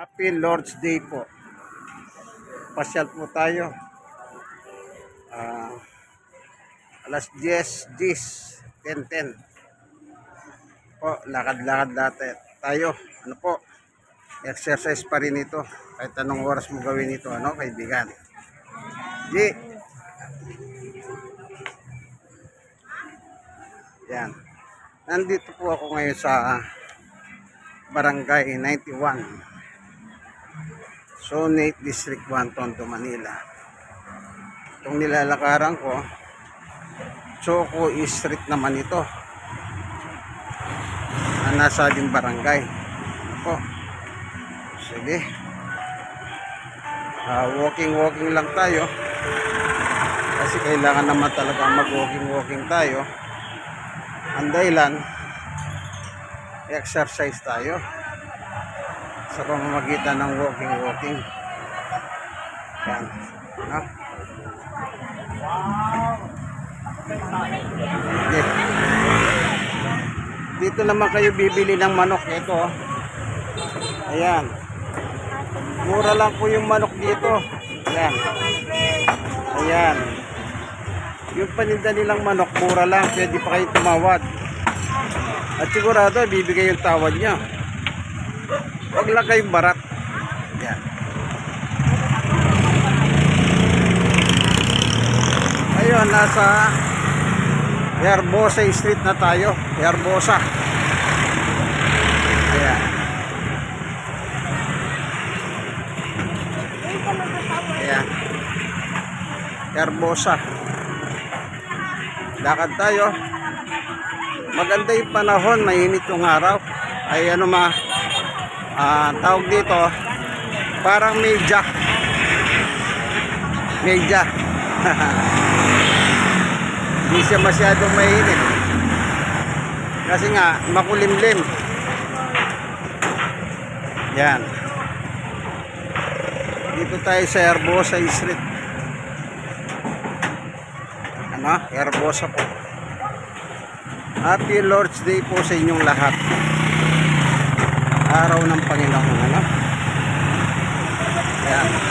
Happy Lord's Day po. Pasyal po tayo. Ah, alas 10, 10, 10, 10. Po, lakad-lakad dati. Tayo, ano po, exercise pa rin ito. Kahit anong oras mo gawin ito, ano, kaibigan. G. Yan. Nandito po ako ngayon sa Barangay 91. Sonate District 1, Tondo, Manila. Itong nilalakaran ko, Choco Street naman ito. Na nasa din barangay. Ako. Sige. Ah, walking-walking lang tayo. Kasi kailangan naman talaga mag-walking-walking tayo. Ang dahilan, exercise tayo sa pamamagitan ng walking-walking. Yan. No? Dito naman kayo bibili ng manok. Ito. oh. Ayan. Mura lang po yung manok dito. Ayan. Ayan. Yung paninda nilang manok, mura lang. Pwede pa kayo tumawad. At sigurado, bibigay yung tawad niya. Huwag lang kayong barat. Yan. Ayun, nasa Herbosa Street na tayo. Herbosa. Ayan. Ayan. Herbosa. Lakad tayo. Maganda yung panahon, mainit yung araw. Ay ano ma, ah, tawag dito, parang media. Media. Hindi siya masyadong mainit. Kasi nga, makulimlim. Yan. Dito tayo sa Herbosa Street. Ano? Herbosa po. Happy Lord's Day po sa inyong lahat. Araw ng Panginoon. Ano? Ayan. Ayan.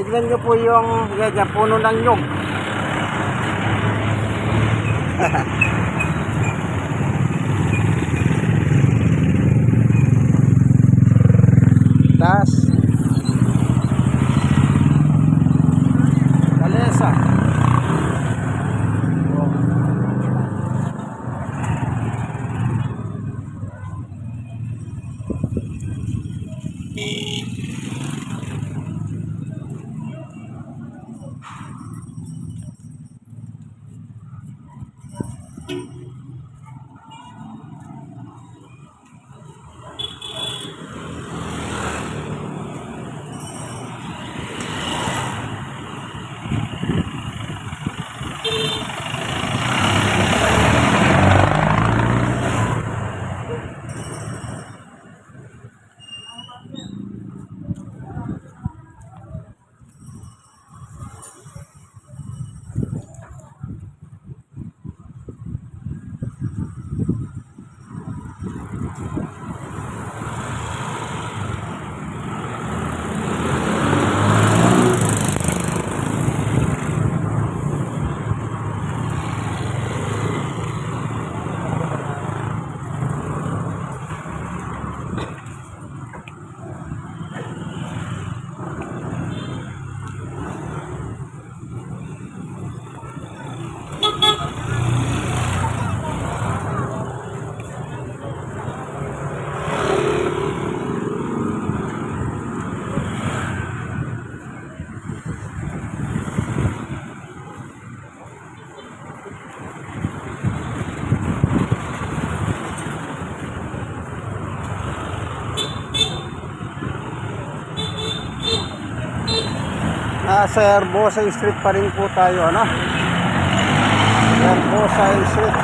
Tignan nyo po yung ganyan, puno ng nyog. Tas. Nasa Herbosa Street pa rin po tayo, ano? Herbosa Street.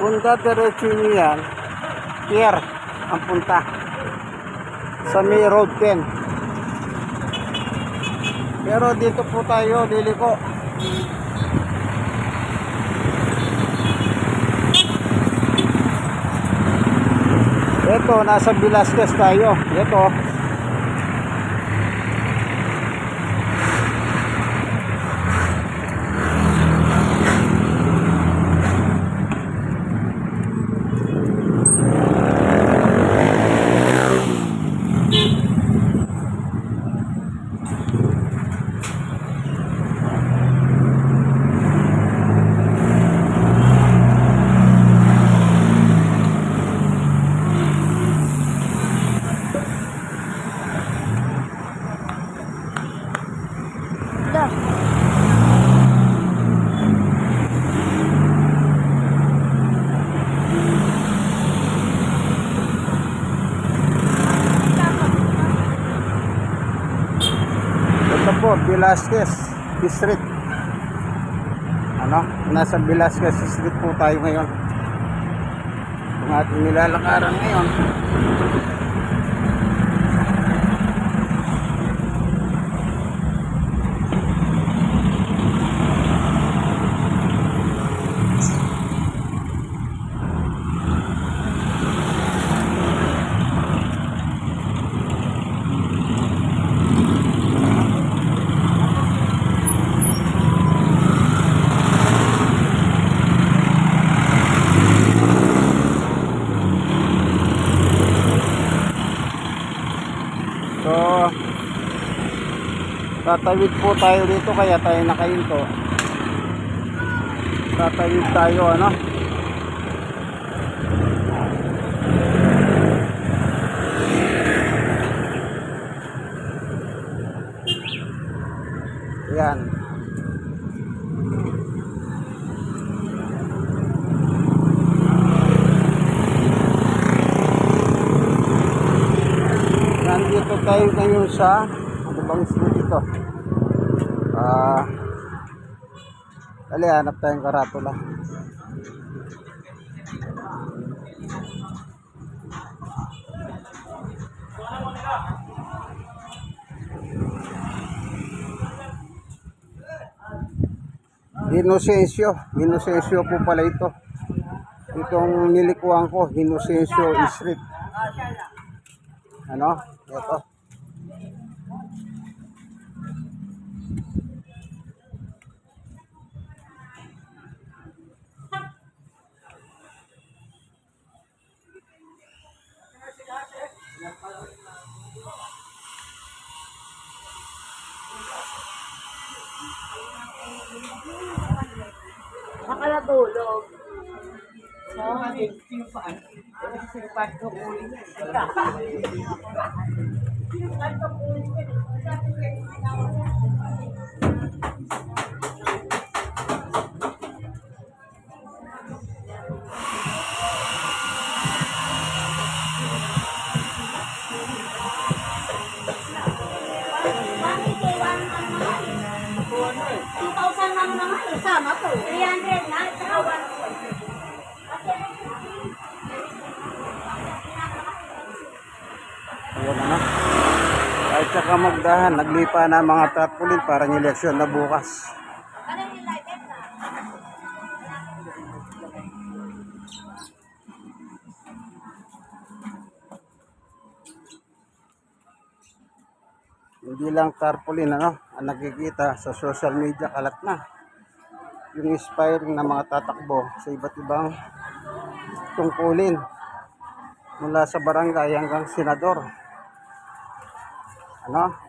Punta diretso nyo yan. Pier ang punta. Sa May Road 10. Pero dito po tayo, liliko. Ito, nasa Velasquez tayo. Ito. Ito po, Velasquez District. Ano? Nasa Velasquez District po tayo ngayon. Kung ating nilalakaran ngayon. So, tatawid po tayo dito kaya tayo nakahinto. Tatawid tayo ano? Yan. Nandito tayo ngayon sa ano bang street ito? Ah, dali hanap tayong karatula. Inocencio, Inocencio po pala ito. Itong nilikuhan ko, Inocencio Street. Ano? Ito. Baka natulog. Sama Ayan ano. Kahit saka magdahan, naglipa na mga tarpaulin para ng eleksyon na bukas. Hindi lang tarpaulin ano, ang nakikita sa social media kalat na. Yung inspiring na mga tatakbo sa iba't ibang tungkulin mula sa barangay hanggang senador. Ano?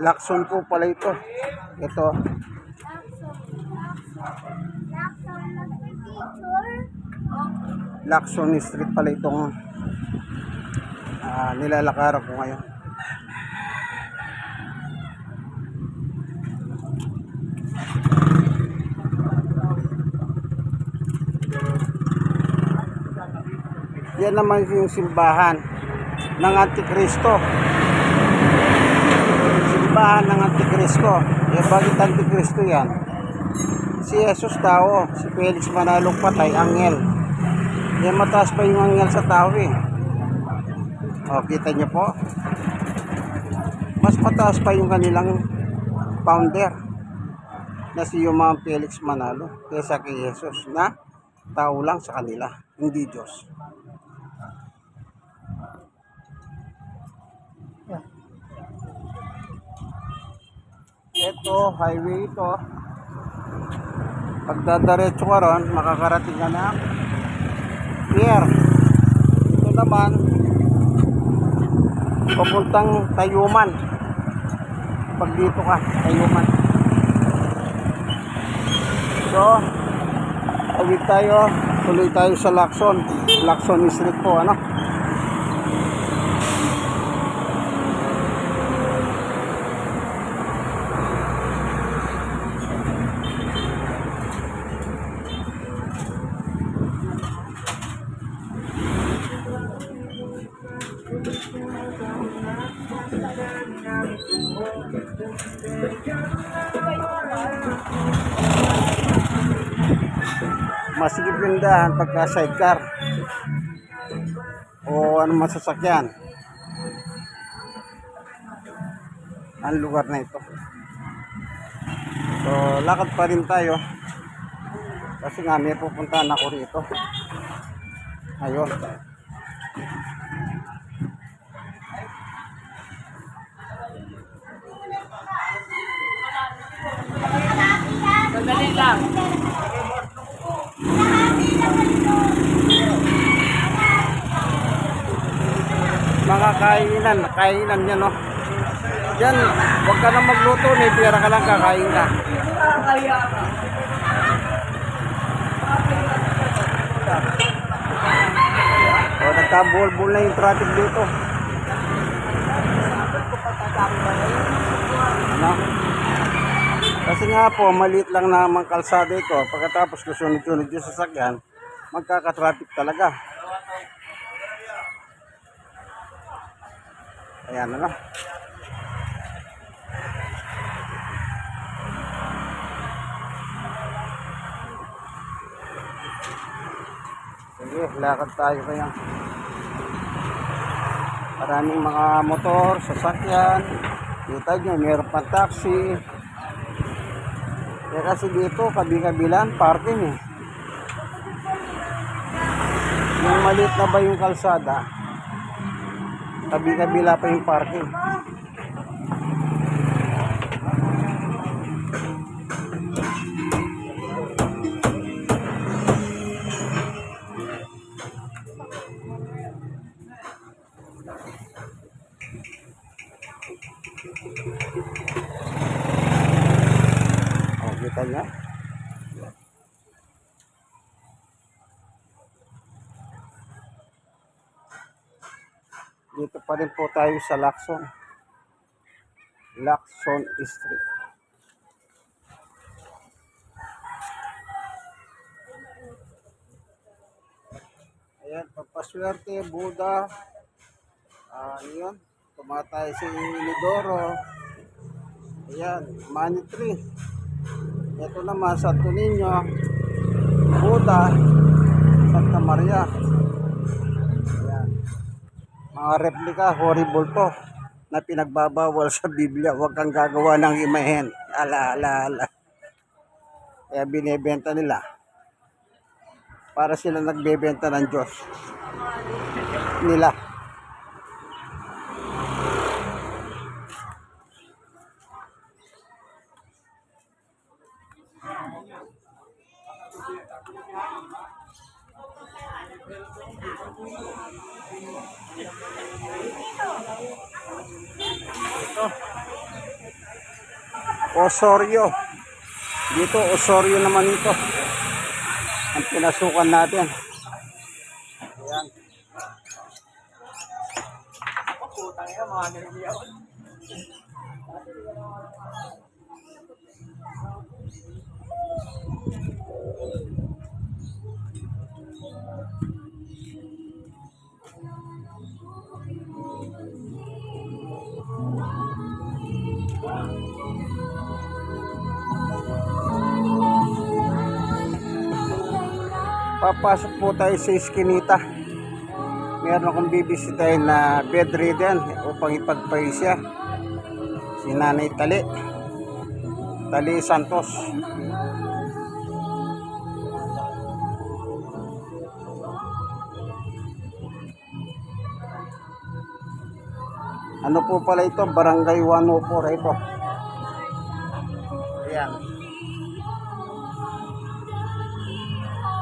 Lakson po pala ito. Ito. Lakson Street pala itong ah, nilalakaran ko ngayon. Yan naman yung simbahan ng Antikristo. Simbahan ng Antikristo. Eh bakit Antikristo yan? Si Jesus tao, si Felix Manalong patay, angel. Yan mataas pa yung angel sa tao eh. O, kita niyo po. Mas mataas pa yung kanilang founder na si Yuman Felix Manalo kaysa kay Jesus na tao lang sa kanila, hindi Diyos. Ito, highway ito. Pagdadaretso ka ron, makakarating ka ng pier. Ito naman, papuntang Tayuman. Pag dito ka, Tayuman. So, tawid tayo, tuloy tayo sa Lacson. Lacson Street po, ano? Masigip yung dahan pagka sidecar. O ano masasakyan ang lugar na ito. So lakad pa rin tayo. Kasi nga may pupuntahan ako rito. Ayun. Madali lang. Mga kainan kainan yan no? Yan huwag ka na magluto may pera ka lang kakain ka. O nagkabulbul na yung traffic dito. Ano? Kasi nga po maliit lang naman kalsada ito. Pagkatapos kusunod-sunod yung sasakyan magkaka-traffic talaga ayan ano? Sige lakad tayo kaya. Maraming mga motor, sasakyan. Kita nyo, meron pang taxi. Kaya kasi dito, kabi-kabilan, parking eh. Yung maliit na ba yung kalsada kabi-kabila pa yung parking rin po tayo sa Lacson. Lacson Street. Ayan, pagpaswerte, Buddha. Ah, ano yun? Tumatay si Inidoro. Ayan, money tree. Ito naman, Santo Niño, Buddha, Santa Maria. Mga replika, horrible to. na pinagbabawal sa Biblia. Huwag kang gagawa ng imahen. Ala, ala, ala. Kaya binebenta nila. Para sila nagbebenta ng Diyos. Nila. Osorio. Dito, Osorio naman ito. Ang pinasukan natin. Papasok po tayo sa Eskinita. Meron akong bibisitahin na bedridden upang ipagpay siya. Si Nanay Tali. Tali Santos. Ano po pala ito? Barangay 104 ito.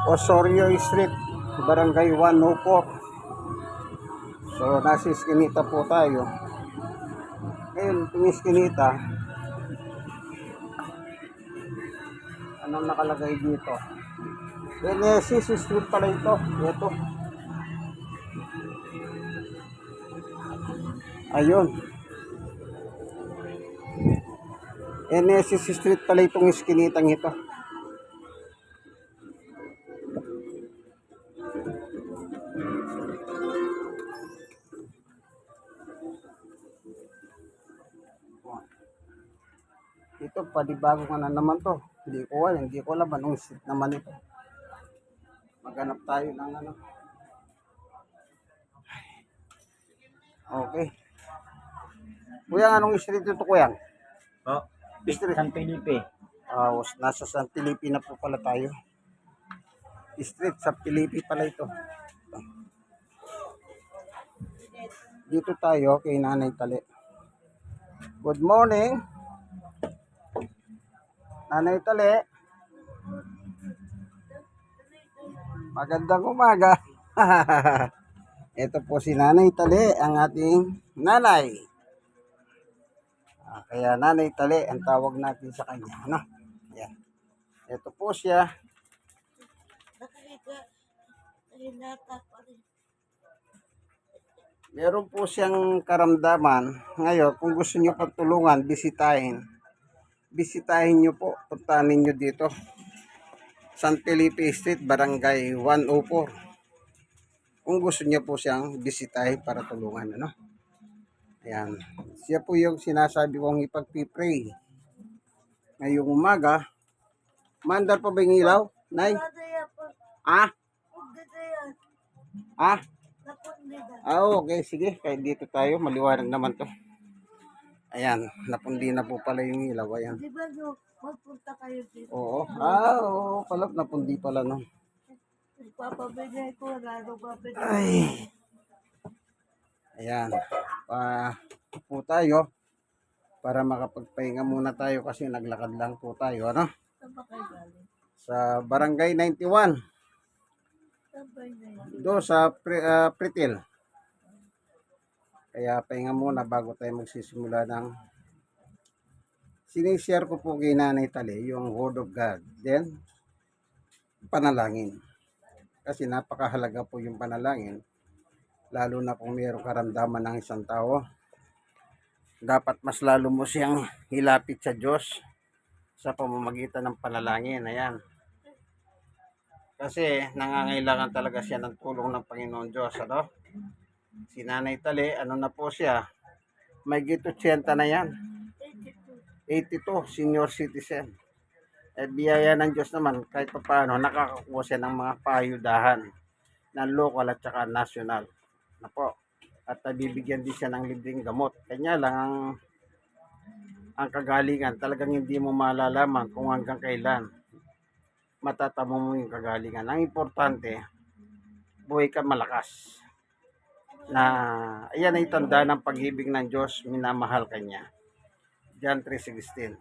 Osorio Street, Barangay 104. So, nasa iskinita po tayo. Ngayon, itong iskinita, anong nakalagay dito? Genesis Street pala ito. Ito. Ayun. Genesis Street pala itong iskinitang ito. Panibago nga na naman to. Hindi ko alam, hindi ko alam anong street naman ito. Maghanap tayo ng ano. Okay. Kuya, anong street ito, kuya? Oh, Street. San Felipe. Ah, was- nasa San Felipe na po pala tayo. Street sa Felipe pala ito. Dito tayo kay Nanay Tali. Good morning. Nanay Tali. Magandang umaga. Ito po si Nanay Tali, ang ating nanay. Ah, kaya Nanay Tali ang tawag natin sa kanya. Ano? Ayan. Ito po siya. Meron po siyang karamdaman. Ngayon, kung gusto niyo pagtulungan, bisitahin. Bisitahin niyo po. Puntahan ninyo dito. San Felipe Street, Barangay 104. Kung gusto niyo po siyang bisitahin para tulungan. Ano? Ayan. Siya po yung sinasabi kong ipagpipray. Ngayong umaga, mandar pa ba yung ilaw? Nay? Ah? Ah? Ah, okay. Sige. Kahit dito tayo. Maliwanag naman to. Ayan. Napundi na po pala yung ilaw. Ayan. Di ba no, magpunta kayo dito? Oo. Ah, oo. Pala, napundi pala no. Ipapabigay ko, lalo babigay. Ay. Ayan. Pa po tayo. Para makapagpahinga muna tayo kasi naglakad lang po tayo. Ano? Sa Barangay 91. Saan ba yun na yun? Do sa Pri- ah, Pritil. Kaya pahinga muna bago tayo magsisimula ng sinishare ko po kay Nanay Tali yung Word of God. Then, panalangin. Kasi napakahalaga po yung panalangin. Lalo na kung mayroong karamdaman ng isang tao. Dapat mas lalo mo siyang hilapit sa Diyos sa pamamagitan ng panalangin. Ayan. Kasi nangangailangan talaga siya ng tulong ng Panginoon Diyos. Ano? Si Nanay Tali, ano na po siya? May 80 na yan. 82, senior citizen. Eh, biyaya ng Diyos naman, kahit pa paano, nakakakuha siya ng mga payudahan ng local at saka national. Na po. At nabibigyan din siya ng libreng gamot. Kanya lang ang ang kagalingan, talagang hindi mo malalaman kung hanggang kailan matatamo mo yung kagalingan. Ang importante, buhay ka malakas. Na ayan ay tanda ng pag-ibig ng Diyos, minamahal ka niya. John 3.16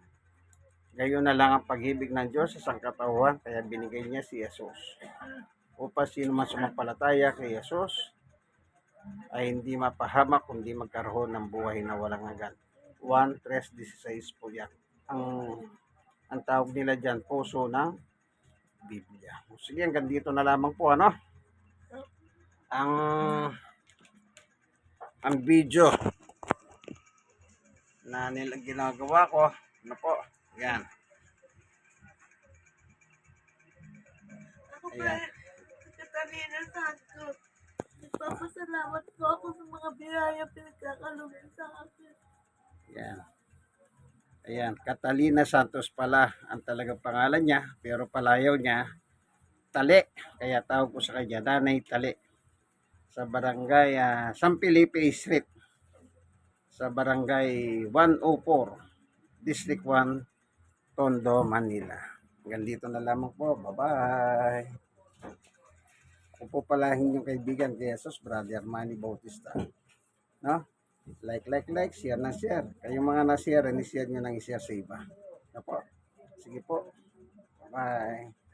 Gayon na lang ang pag-ibig ng Diyos sa sangkatauhan, kaya binigay niya si Jesus. Upang sino man sumampalataya kay Jesus, ay hindi mapahamak kundi magkaroon ng buhay na walang hanggan. 1, 3, 16 po yan. Ang, ang tawag nila dyan, puso ng Biblia. Sige, hanggang dito na lamang po, ano? Ang ang video na nila ginagawa ko, ano po, yan. Ako Ayan. Katarina Santos. Nagpapasalamat po ako sa mga biyaya pinagkakalugin sa akin. Yan. Ayan, Catalina Santos pala ang talagang pangalan niya, pero palayaw niya, Tali. Kaya tawag ko sa kanya, Nanay Tali. Sa barangay ah, San Felipe Street. Sa barangay 104, District 1, Tondo, Manila. Hanggang dito na lamang po. Bye-bye. Ako inyong kaibigan kay Jesus, Brother Manny Bautista. No? Like, like, like, share na share. Kayong mga na-share, ni-share nyo nang i-share sa iba. Ano po? Sige po. Bye.